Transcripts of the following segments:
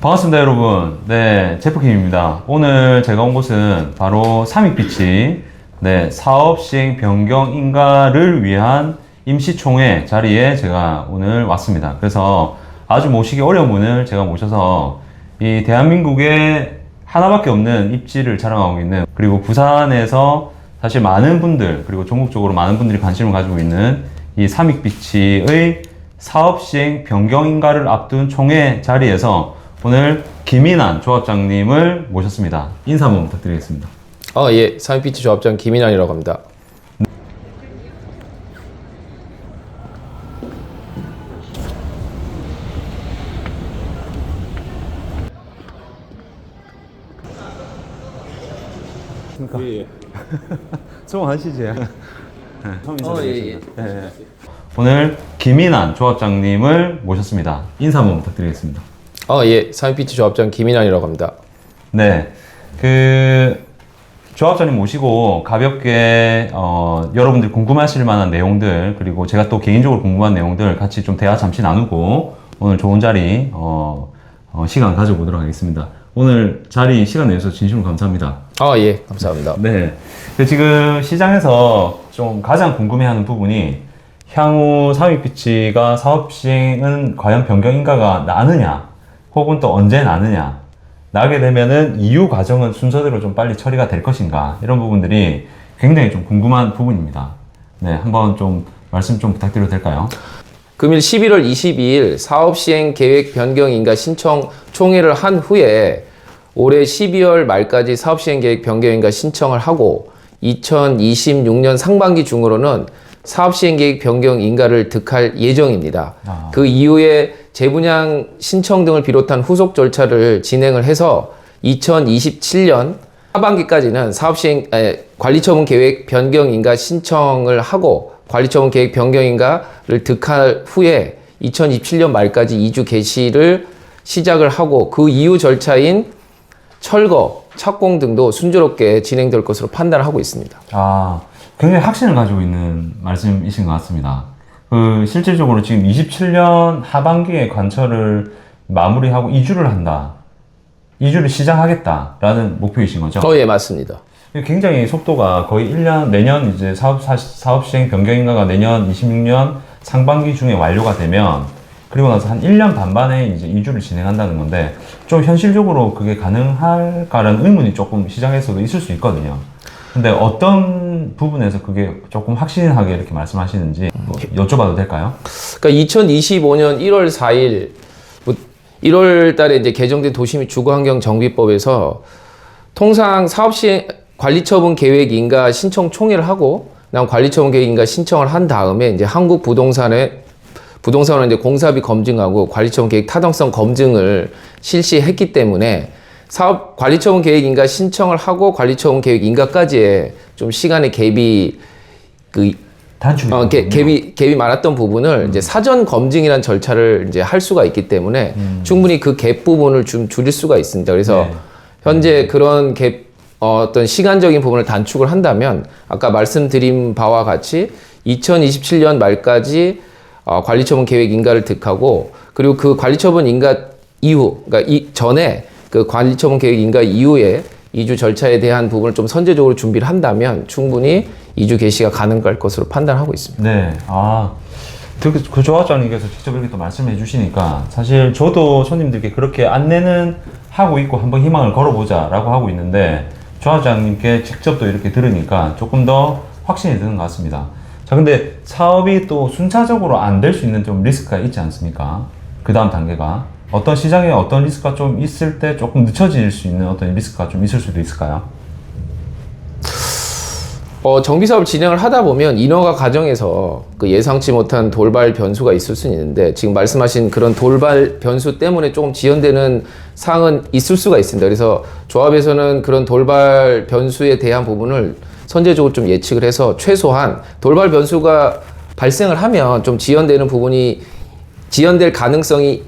반갑습니다, 여러분. 네, 제프킴입니다. 오늘 제가 온 곳은 바로 삼익비치, 네, 사업 시행 변경 인가를 위한 임시총회 자리에 제가 오늘 왔습니다. 그래서 아주 모시기 어려운 분을 제가 모셔서 이 대한민국에 하나밖에 없는 입지를 자랑하고 있는 그리고 부산에서 사실 많은 분들 그리고 전국적으로 많은 분들이 관심을 가지고 있는 이 삼익비치의 사업 시행 변경 인가를 앞둔 총회 자리에서 오늘 김인환 조합장님을 모셨습니다. 인사 한번 부탁드리겠습니다. 어, 예. 사미피치 조합장 김인환이라고 합니다. 수고 하시지. 네, 처음 어, 예, 인사드리겠습니다. 네. 오늘 김인환 조합장님을 모셨습니다. 인사 한번 부탁드리겠습니다. 어, 예. 사미피치 조합장 김인환이라고 합니다. 네, 그 조합장님 모시고 가볍게 어, 여러분들 궁금하실 만한 내용들 그리고 제가 또 개인적으로 궁금한 내용들 같이 좀 대화 잠시 나누고 오늘 좋은 자리 어, 어, 시간 가져보도록 하겠습니다. 오늘 자리 시간 내주셔서 진심으로 감사합니다. 어, 예. 감사합니다. 네. 근데 지금 시장에서 좀 가장 궁금해하는 부분이 향후 사업비치가 사업 시행은 과연 변경 인가가 나느냐, 혹은 또 언제 나느냐, 나게 되면은 이후 과정은 순서대로 좀 빨리 처리가 될 것인가 이런 부분들이 굉장히 좀 궁금한 부분입니다. 네, 한번 좀 말씀 좀 부탁드려도 될까요? 금일 11월 22일 사업 시행 계획 변경 인가 신청 총회를 한 후에 올해 12월 말까지 사업 시행 계획 변경 인가 신청을 하고 2026년 상반기 중으로는 사업 시행 계획 변경 인가를 득할 예정입니다. 아. 그 이후에 재분양 신청 등을 비롯한 후속 절차를 진행을 해서 2027년 하반기까지는 사업 시행 에, 관리처분 계획 변경 인가 신청을 하고 관리처분 계획 변경 인가를 득할 후에 2027년 말까지 이주 개시를 시작을 하고 그 이후 절차인 철거, 착공 등도 순조롭게 진행될 것으로 판단하고 있습니다. 아, 굉장히 확신을 가지고 있는 말씀이신 것 같습니다. 그, 실질적으로 지금 27년 하반기에 관철을 마무리하고 이주를 한다. 이주를 시작하겠다라는 목표이신 거죠? 어, 예, 맞습니다. 굉장히 속도가 거의 1년, 내년 이제 사업, 사, 사업 시행 변경인가가 내년 26년 상반기 중에 완료가 되면 그리고 나서 한 1년 반 만에 이제 이주를 진행한다는 건데 좀 현실적으로 그게 가능할까라는 의문이 조금 시장에서도 있을 수 있거든요. 근데 어떤 부분에서 그게 조금 확신하게 이렇게 말씀하시는지 뭐 여쭤봐도 될까요? 그러니까 2025년 1월 4일 1월 달에 이제 개정된 도시및 주거환경 정비법에서 통상 사업 시행 관리처분 계획 인가 신청 총회를 하고 난 관리처분 계획 인가 신청을 한 다음에 이제 한국 부동산에 부동산은 이제 공사비 검증하고 관리처분 계획 타당성 검증을 실시했기 때문에 사업 관리처분 계획 인가 신청을 하고 관리처분 계획 인가까지의 좀 시간의 갭이 그 단축이 어, 개. 갭이, 갭이 많았던 부분을 이제 사전 검증이라는 절차를 이제 할 수가 있기 때문에 충분히 그 갭 부분을 좀 줄일 수가 있습니다. 그래서 네. 현재 그런 갭 어, 어떤 시간적인 부분을 단축을 한다면 아까 말씀드린 바와 같이 2027년 말까지 어, 관리처분 계획 인가를 득하고 그리고 그 관리처분 인가 이후 그러니까 이 전에 그 관리처분 계획 인가 이후에 이주 절차에 대한 부분을 좀 선제적으로 준비를 한다면 충분히 이주 개시가 가능할 것으로 판단하고 있습니다. 네, 아, 그, 그 조합장님께서 직접 이렇게 또 말씀해 주시니까 사실 저도 손님들께 그렇게 안내는 하고 있고 한번 희망을 걸어보자 라고 하고 있는데 조합장님께 직접 또 이렇게 들으니까 조금 더 확신이 드는 것 같습니다. 자, 근데 사업이 또 순차적으로 안 될 수 있는 좀 리스크가 있지 않습니까? 그 다음 단계가. 어떤 시장에 어떤 리스크가 좀 있을 때 조금 늦춰질 수 있는 어떤 리스크가 좀 있을 수도 있을까요? 어, 정비 사업을 진행을 하다 보면 인허가 과정에서 그 예상치 못한 돌발 변수가 있을 수는 있는데 지금 말씀하신 그런 돌발 변수 때문에 조금 지연되는 사항은 있을 수가 있습니다. 그래서 조합에서는 그런 돌발 변수에 대한 부분을 선제적으로 좀 예측을 해서 최소한 돌발 변수가 발생을 하면 좀 지연되는 부분이 지연될 가능성이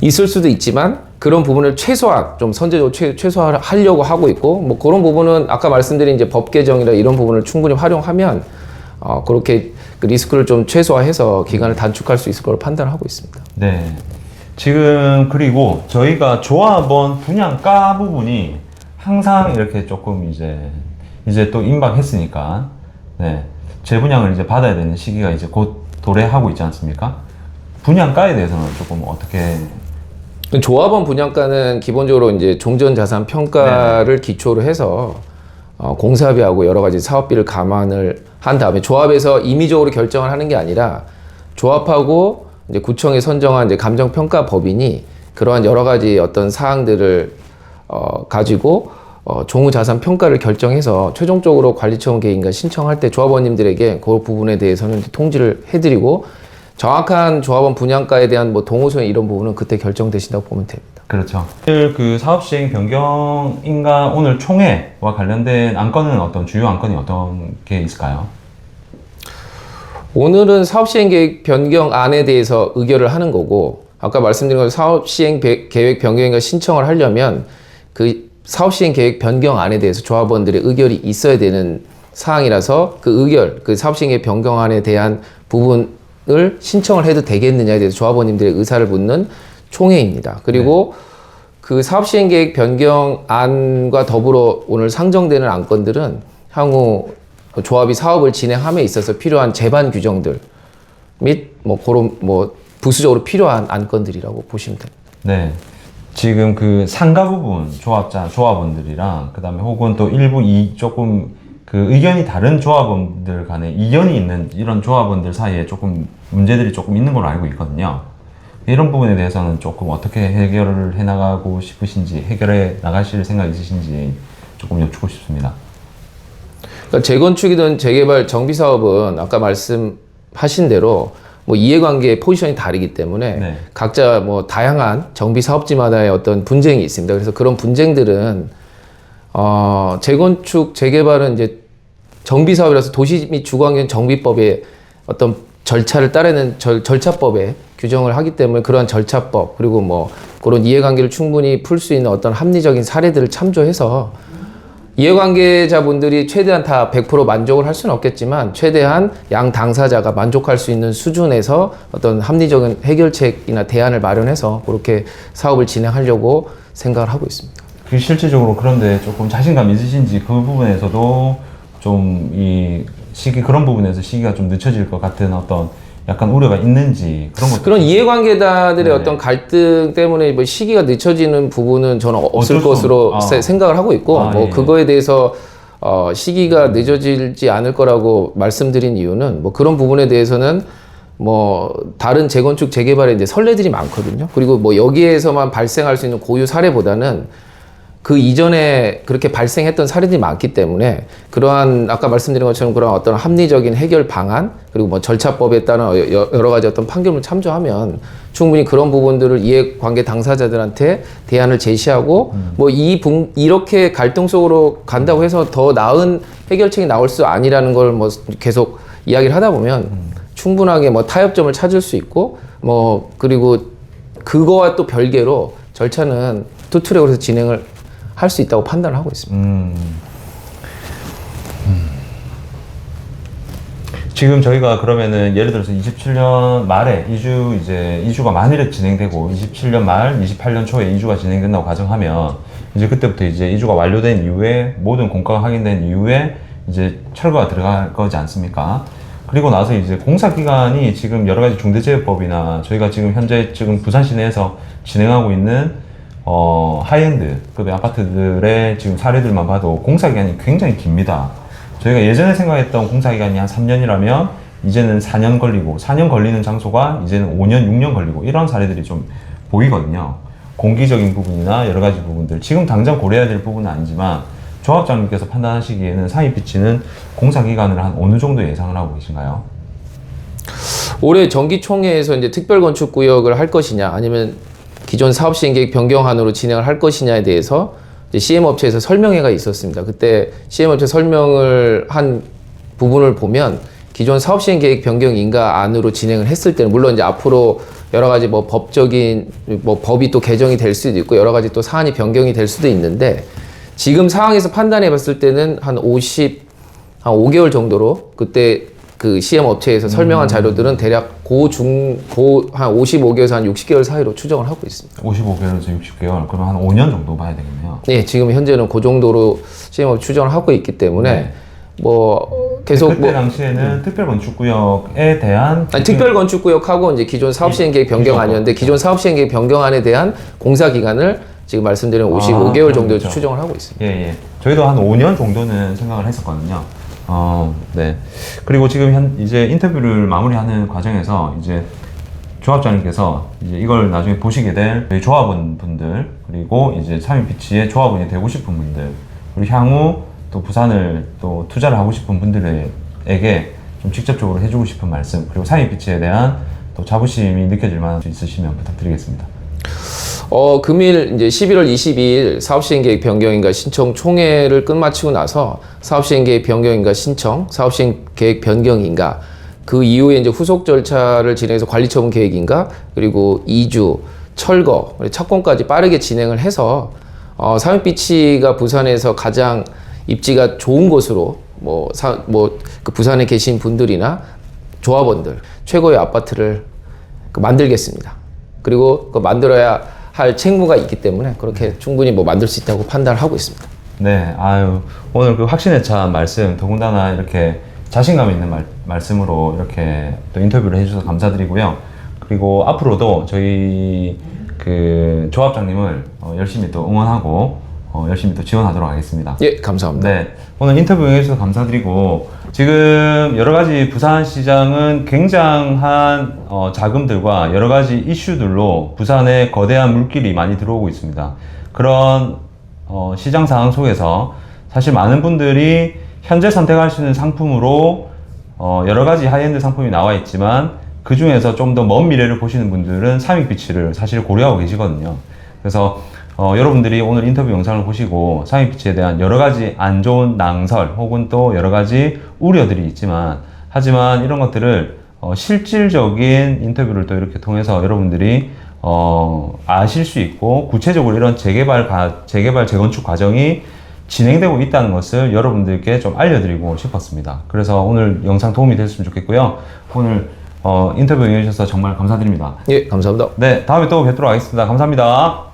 있을 수도 있지만 그런 부분을 최소한 좀 선제적으로 최, 최소화하려고 하고 있고 뭐 그런 부분은 아까 말씀드린 이제 법 개정이나 이런 부분을 충분히 활용하면 어, 그렇게 그 리스크를 좀 최소화해서 기간을 단축할 수 있을 거로 판단을 하고 있습니다. 네. 지금 그리고 저희가 조합원 분양가 부분이 항상 이렇게 조금 이제 이제 또 임박했으니까 네 재분양을 이제 받아야 되는 시기가 이제 곧 도래하고 있지 않습니까? 분양가에 대해서는 조금 어떻게 조합원 분양가는 기본적으로 이제 종전 자산 평가를 기초로 해서 어, 공사비하고 여러 가지 사업비를 감안을 한 다음에 조합에서 임의적으로 결정을 하는 게 아니라 조합하고 이제 구청에 선정한 이제 감정 평가 법인이 그러한 여러 가지 어떤 사항들을 어, 가지고 어, 종후 자산 평가를 결정해서 최종적으로 관리처분 계획인가 신청할 때 조합원님들에게 그 부분에 대해서는 통지를 해드리고 정확한 조합원 분양가에 대한 뭐 동호수행 이런 부분은 그때 결정되신다고 보면 됩니다. 그렇죠. 오늘 그 사업 시행 변경인가 오늘 총회와 관련된 안건은 어떤 주요 안건이 어떤 게 있을까요? 오늘은 사업 시행 계획 변경안에 대해서 의결을 하는 거고 아까 말씀드린 것처럼 사업 시행 배- 계획 변경인가 신청을 하려면 그 사업 시행 계획 변경안에 대해서 조합원들의 의결이 있어야 되는 사항이라서 그 의결, 그 사업 시행 계획 변경안에 대한 부분 을 신청을 해도 되겠느냐에 대해서 조합원님들의 의사를 묻는 총회입니다. 그리고 그 사업 시행 계획 변경안과 더불어 오늘 상정되는 안건들은 향후 조합이 사업을 진행함에 있어서 필요한 제반 규정들 및 뭐 그런 뭐 부수적으로 필요한 안건들이라고 보시면 됩니다. 네. 지금 그 상가 부분 조합자 조합원들이랑 그다음에 혹은 또 일부 이 조금 그 의견이 다른 조합원들 간에 이견이 있는 이런 조합원들 사이에 조금 문제들이 조금 있는 걸로 알고 있거든요. 이런 부분에 대해서는 조금 어떻게 해결을 해 나가고 싶으신지 해결해 나가실 생각 있으신지 조금 여쭙고 싶습니다. 그러니까 재건축이든 재개발 정비 사업은 아까 말씀하신 대로 뭐 이해관계 포지션이 다르기 때문에 네. 각자 뭐 다양한 정비 사업지마다의 어떤 분쟁이 있습니다. 그래서 그런 분쟁들은 어 재건축 재개발은 이제 정비 사업이라서 도시 및 주거환경 정비법의 어떤 절차를 따르는 절, 절차법에 규정을 하기 때문에 그러한 절차법 그리고 뭐 그런 이해관계를 충분히 풀 수 있는 어떤 합리적인 사례들을 참조해서 이해관계자분들이 최대한 다 100% 만족을 할 수는 없겠지만 최대한 양 당사자가 만족할 수 있는 수준에서 어떤 합리적인 해결책이나 대안을 마련해서 그렇게 사업을 진행하려고 생각을 하고 있습니다. 그 실질적으로 그런데 조금 자신감 있으신지 그 부분에서도 좀 이 시기 그런 부분에서 시기가 좀 늦춰질 것 같은 어떤 약간 우려가 있는지 그런 것 그런 이해관계자들의 네. 어떤 갈등 때문에 뭐 시기가 늦춰지는 부분은 저는 없을 것으로 아. 세- 생각을 하고 있고 아, 뭐 예. 그거에 대해서 어, 시기가 늦어지지 않을 거라고 말씀드린 이유는 뭐 그런 부분에 대해서는 뭐 다른 재건축 재개발에 이제 선례들이 많거든요. 그리고 뭐 여기에서만 발생할 수 있는 고유 사례보다는 그 이전에 그렇게 발생했던 사례들이 많기 때문에 그러한 아까 말씀드린 것처럼 그런 어떤 합리적인 해결 방안 그리고 뭐 절차법에 따른 여- 여러 가지 어떤 판결을 참조하면 충분히 그런 부분들을 이해관계 당사자들한테 대안을 제시하고 뭐이 이렇게 갈등 속으로 간다고 해서 더 나은 해결책이 나올 수 아니라는 걸 뭐 계속 이야기를 하다 보면 충분하게 뭐 타협점을 찾을 수 있고 뭐 그리고 그거와 또 별개로 절차는 투 트랙으로 해서 진행을 할 수 있다고 판단을 하고 있습니다. 음. 음. 지금 저희가 그러면은 예를 들어서 27년 말에 이주 이제 이주가 만일에 진행되고 27년 말, 28년 초에 이주가 진행된다고 가정하면 이제 그때부터 이제 이주가 완료된 이후에 모든 공가가 확인된 이후에 이제 철거가 들어갈 거지 않습니까? 그리고 나서 이제 공사 기간이 지금 여러 가지 중대재해법이나 저희가 지금 현재 지금 부산 시내에서 진행하고 있는 어, 하이엔드 급의 아파트들의 지금 사례들만 봐도 공사 기간이 굉장히 깁니다. 저희가 예전에 생각했던 공사 기간이 한 3년이라면 이제는 4년 걸리고 4년 걸리는 장소가 이제는 5년, 6년 걸리고 이런 사례들이 좀 보이거든요. 공기적인 부분이나 여러 가지 부분들 지금 당장 고려해야 될 부분은 아니지만 조합장님께서 판단하시기에는 상위 피치는 공사 기간을 한 어느 정도 예상을 하고 계신가요? 올해 정기총회에서 이제 특별건축구역을 할 것이냐 아니면 기존 사업 시행 계획 변경 안으로 진행을 할 것이냐에 대해서 CM 업체에서 설명회가 있었습니다. 그때 CM 업체 설명을 한 부분을 보면 기존 사업 시행 계획 변경 인가 안으로 진행을 했을 때는 물론 이제 앞으로 여러 가지 뭐 법적인 뭐 법이 또 개정이 될 수도 있고 여러 가지 또 사안이 변경이 될 수도 있는데 지금 상황에서 판단해 봤을 때는 한 50, 한 5개월 정도로 그때 그 CM 업체에서 설명한 자료들은 대략 고중 고 한 55개월에서 한 60개월 사이로 추정을 하고 있습니다. 55개월에서 60개월, 그러면 한 5년 정도 봐야 되겠네요. 예, 지금 현재는 그 정도로 시행업 추정을 하고 있기 때문에 네. 뭐 계속 그때 뭐 당시에는 특별 건축구역에 대한 아니, 특별 건축구역하고 이제 기존 사업 시행 계획 변경 안이었는데 기존 사업 시행 계획 변경안에 대한 공사 기간을 지금 말씀드린 55개월 정도 그렇죠. 추정을 하고 있습니다. 예, 예. 저희도 한 5년 정도는 생각을 했었거든요. 어, 네. 그리고 지금 현, 이제 인터뷰를 마무리하는 과정에서 이제 조합장님께서 이제 이걸 나중에 보시게 될 조합원 분들, 그리고 이제 삼인피치의 조합원이 되고 싶은 분들, 그리고 향후 또 부산을 또 투자를 하고 싶은 분들에게 좀 직접적으로 해주고 싶은 말씀, 그리고 삼인피치에 대한 또 자부심이 느껴질 만한 수 있으시면 부탁드리겠습니다. 어, 금일 이제 11월 22일 사업 시행 계획 변경인가 신청 총회를 끝마치고 나서 사업 시행 계획 변경인가 신청, 사업 시행 계획 변경인가 그 이후에 이제 후속 절차를 진행해서 관리 처분 계획인가 그리고 이주, 철거, 착공까지 빠르게 진행을 해서 어, 삼익비치가 부산에서 가장 입지가 좋은 곳으로 뭐뭐그 부산에 계신 분들이나 조합원들 최고의 아파트를 그 만들겠습니다. 그리고 그 만들어야 할 책무가 있기 때문에 그렇게 충분히 뭐 만들 수 있다고 판단을 하고 있습니다. 네, 아유, 오늘 그 확신에 찬 말씀, 더군다나 이렇게 자신감 있는 말, 말씀으로 이렇게 또 인터뷰를 해주셔서 감사드리고요. 그리고 앞으로도 저희 그 조합장님을 어, 열심히 또 응원하고 어, 열심히 또 지원하도록 하겠습니다. 예, 감사합니다. 네, 오늘 인터뷰 해주셔서 감사드리고 지금 여러 가지 부산 시장은 굉장한 어, 자금들과 여러 가지 이슈들로 부산에 거대한 물길이 많이 들어오고 있습니다. 그런 어, 시장 상황 속에서 사실 많은 분들이 현재 선택할 수 있는 상품으로 어, 여러 가지 하이엔드 상품이 나와 있지만 그 중에서 좀 더 먼 미래를 보시는 분들은 삼익비치를 사실 고려하고 계시거든요. 그래서 어, 여러분들이 오늘 인터뷰 영상을 보시고 삼익비치에 대한 여러 가지 안 좋은 낭설 혹은 또 여러 가지 우려들이 있지만 하지만 이런 것들을 어, 실질적인 인터뷰를 또 이렇게 통해서 여러분들이 어, 아실 수 있고 구체적으로 이런 재개발 가, 재개발 재건축 과정이 진행되고 있다는 것을 여러분들께 좀 알려드리고 싶었습니다. 그래서 오늘 영상 도움이 됐으면 좋겠고요. 오늘 어, 인터뷰 응해주셔서 정말 감사드립니다. 예, 감사합니다. 네, 다음에 또 뵙도록 하겠습니다. 감사합니다.